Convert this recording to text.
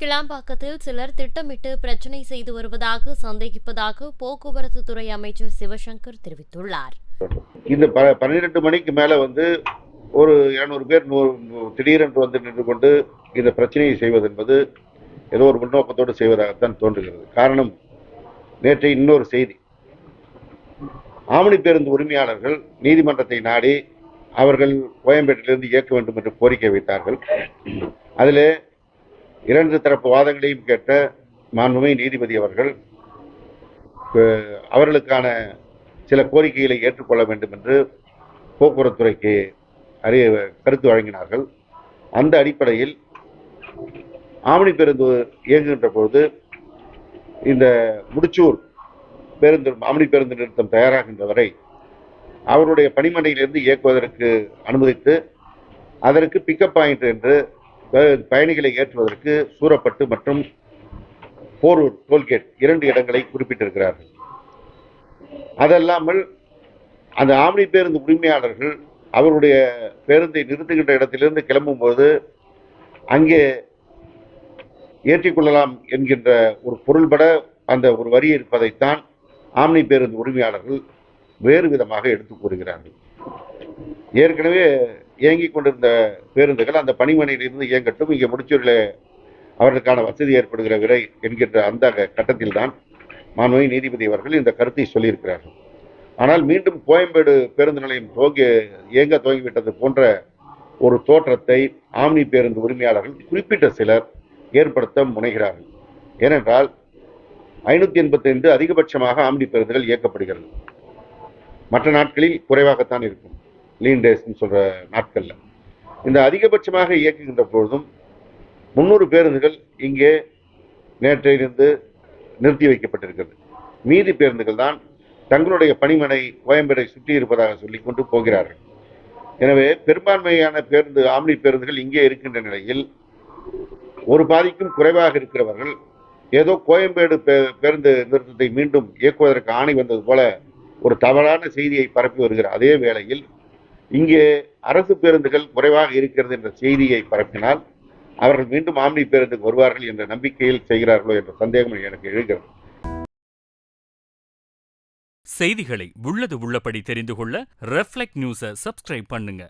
கிளாம்பாக்கத்தில் சிலர் திட்டமிட்டு பிரச்சனை செய்து வருவதாக சந்தேகிப்பதாக போக்குவரத்து துறை அமைச்சர் சிவசங்கர் தெரிவித்துள்ளார். இந்த ப பன்னிரெண்டு மணிக்கு மேலே வந்து ஒரு இருநூறு பேர் நூறு திடீரென்று வந்து நின்று கொண்டு இந்த பிரச்சனையை செய்வது என்பது ஏதோ ஒரு முன்னோக்கத்தோடு செய்வதாகத்தான் தோன்றுகிறது. காரணம் நேற்று இன்னொரு செய்தி. ஆவணி பேருந்து உரிமையாளர்கள் நீதிமன்றத்தை நாடி அவர்கள் கோயம்பேட்டிலிருந்து இயக்க வேண்டும் என்று கோரிக்கை வைத்தார்கள். அதிலே இரண்டு தரப்பு வாதங்களையும் கேட்ட மாண்புமை நீதிபதி அவர்கள் அவர்களுக்கான சில கோரிக்கைகளை ஏற்றுக்கொள்ள வேண்டும் என்று போக்குவரத்துறைக்கு அறிய கருத்து வழங்கினார்கள். அந்த அடிப்படையில் ஆவணி பேருந்து இயங்குகின்ற பொழுது இந்த முடிச்சூர் பேருந்து ஆவணி பேருந்து நிறுத்தம் தயாராகின்ற வரை அவருடைய பணிமனையிலிருந்து இயக்குவதற்கு அனுமதித்து அதற்கு பிக்கப் பாயிண்ட் என்று பயணிகளை ஏற்றுவதற்கு சூரப்பட்டு மற்றும் போரூர் டோல்கேட் இரண்டு இடங்களை குறிப்பிட்டிருக்கிறார்கள். அதல்லாமல் அந்த ஆம்னி பேருந்து உரிமையாளர்கள் அவருடைய பேருந்தை நிறுத்துகின்ற இடத்திலிருந்து கிளம்பும்போது அங்கே ஏற்றிக்கொள்ளலாம் என்கின்ற ஒரு பொருள்பட அந்த ஒரு வரி இருப்பதைத்தான் ஆம்னி பேருந்து உரிமையாளர்கள் வேறு விதமாக எடுத்து கூறுகிறார்கள். ஏற்கனவே இயங்கிக் கொண்டிருந்த பேருந்துகள் அந்த பணிமனையிலிருந்து இயங்கட்டும். இங்கே முடிச்சூரில் அவர்களுக்கான வசதி ஏற்படுகிற விலை என்கின்ற அந்த கட்டத்தில் தான் மாண்புமிகு நீதிபதி அவர்கள் இந்த கருத்தை சொல்லியிருக்கிறார்கள். ஆனால் மீண்டும் கோயம்பேடு பேருந்து நிலையம் துவங்கி இயங்க துவங்கிவிட்டது போன்ற ஒரு தோற்றத்தை ஆம்னி பேருந்து உரிமையாளர்கள் குறிப்பிட்ட சிலர் ஏற்படுத்த முனைகிறார்கள். ஏனென்றால் ஐநூற்றி எண்பத்தைந்து அதிகபட்சமாக ஆம்னி பேருந்துகள் இயக்கப்படுகிறது. மற்ற நாட்களில் குறைவாகத்தான் இருக்கும். லீன் டேஸ்ன்னு சொல்கிற நாட்களில். இந்த அதிகபட்சமாக இயக்குகின்ற பொழுதும் முந்நூறு பேருந்துகள் இங்கே நேற்றிலிருந்து நிறுத்தி வைக்கப்பட்டிருக்கிறது. மீதி பேருந்துகள் தான் தங்களுடைய பணிமனை கோயம்பேடை சுற்றி இருப்பதாக சொல்லிக் கொண்டு போகிறார்கள். எனவே பெரும்பான்மையான பேருந்து ஆம்னி பேருந்துகள் இங்கே இருக்கின்ற நிலையில் ஒரு பாதிக்கும் குறைவாக இருக்கிறவர்கள் ஏதோ கோயம்பேடு பே- பேருந்து நிறுத்தத்தை மீண்டும் இயக்குவதற்கு ஆணை வந்தது போல ஒரு தவறான செய்தியை பரப்பி வருகிற அதே வேளையில் இங்கே அரசு பேருந்துகள் குறைவாக இருக்கிறது என்ற செய்தியை பரப்பினால் அவர்கள் மீண்டும் ஆம்னி பேருந்துக்கு வருவார்கள் என்ற நம்பிக்கையில் செய்கிறார்களோ என்ற சந்தேகம் எனக்கு எழுகிறது. செய்திகளை உள்ளது உள்ளபடி தெரிந்து கொள்ள ரெஃப்ளெக்ட் நியூஸை சப்ஸ்கிரைப் பண்ணுங்க.